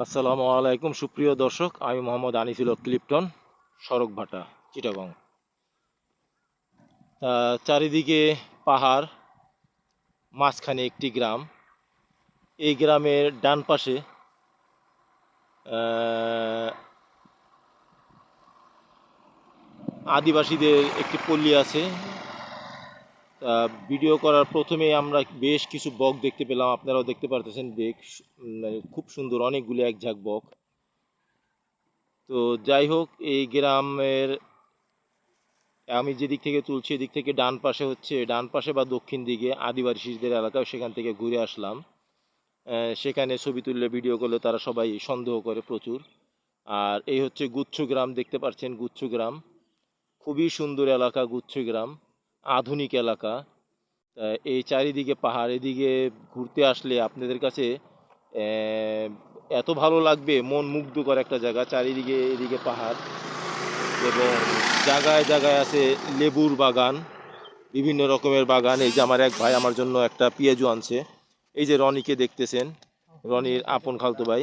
আসসালামু আলাইকুম, সুপ্রিয় দর্শক। আমি মোহাম্মদ আনিসুল ক্লিপটন, সড়ক ভাটা, চিটাগং। চারিদিকে পাহাড়, মাঝখানে একটি গ্রাম। এই গ্রামের ডান পাশে আদিবাসীদের একটি পল্লী আছে। ভিডিও করার প্রথমে আমরা বেশ কিছু বক দেখতে পেলাম, আপনারাও দেখতে পারতেছেন বেশ মানে খুব সুন্দর, অনেকগুলি এক ঝাঁক বক। তো যাই হোক, এই গ্রামের, আমি যেদিক থেকে তুলছি এদিক থেকে ডান পাশে হচ্ছে, ডান পাশে বা দক্ষিণ দিকে আদিবাসীদের এলাকা সেখান থেকে ঘুরে আসলাম। সেখানে ছবি তুললে ভিডিও করলে তারা সবাই সন্দেহ করে প্রচুর। আর এই হচ্ছে গুচ্ছ গ্রাম, দেখতে পাচ্ছেন গুচ্ছ গ্রাম। খুবই সুন্দর এলাকা গুচ্ছ গ্রাম। আধুনিক এলাকা। এই চারিদিকে পাহাড়, এদিকে ঘুরতে আসলে আপনাদের কাছে এত ভালো লাগবে, মন মুগ্ধকর একটা জায়গা, চারিদিকে এদিকে পাহাড় এবং জায়গায় জায়গায় আছে লেবুর বাগান, বিভিন্ন রকমের বাগান। এই যে আমার এক ভাই আমার জন্য একটা পেঁয়াজু আনছে। এই যে রনিকে দেখতেছেন, রনির আপন খালতো ভাই।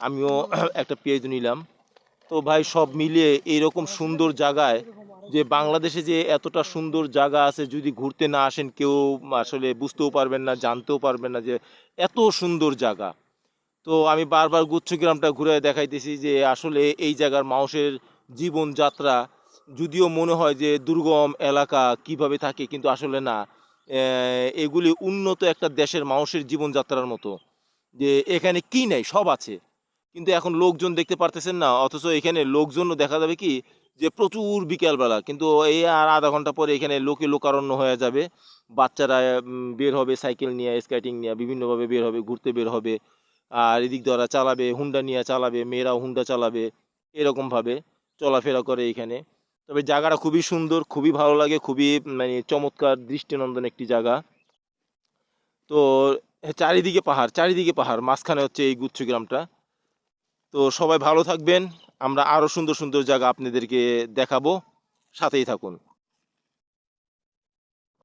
আমিও একটা পেঁয়াজু নিলাম। তো ভাই সব মিলিয়ে এইরকম সুন্দর জায়গায় যে বাংলাদেশে যে এতটা সুন্দর জায়গা আছে, যদি ঘুরতে না আসেন কেউ আসলে বুঝতেও পারবেন না, জানতেও পারবেন না যে এত সুন্দর জায়গা। তো আমি বারবার গুচ্ছগ্রামটা ঘুরে দেখাইতেছি যে আসলে এই জায়গার মানুষের জীবনযাত্রা, যদিও মনে হয় যে দুর্গম এলাকা কীভাবে থাকে, কিন্তু আসলে না। এগুলি উন্নত একটা দেশের মানুষের জীবনযাত্রার মতো। যে এখানে কি নেই, সব আছে। কিন্তু এখন লোকজন দেখতে পারতেছেন না, অথচ এখানে লোকজনও দেখা যাবে কি যে প্রচুর বিকেলবেলা, কিন্তু এই আর আধা ঘণ্টা পরে এখানে লোকে লোকারণ্য হয়ে যাবে। বাচ্চারা বের হবে, সাইকেল নিয়ে, স্কেটিং নিয়ে, বিভিন্নভাবে বের হবে, ঘুরতে বের হবে। আর এদিক দ্বারা চালাবে, হুন্ডা নিয়ে চালাবে, মেয়েরাও হুন্ডা চালাবে, এরকমভাবে চলাফেরা করে এখানে। তবে জায়গাটা খুবই সুন্দর, খুবই ভালো লাগে, খুবই মানে চমৎকার, দৃষ্টিনন্দন একটি জায়গা। তো, চারিদিকে পাহাড় চারিদিকে পাহাড়, মাঝখানে হচ্ছে এই গুচ্ছ গ্রামটা। তো সবাই ভালো থাকবেন। আমরা আরও সুন্দর সুন্দর জায়গা আপনাদেরকে দেখাবো। সাথেই থাকুন।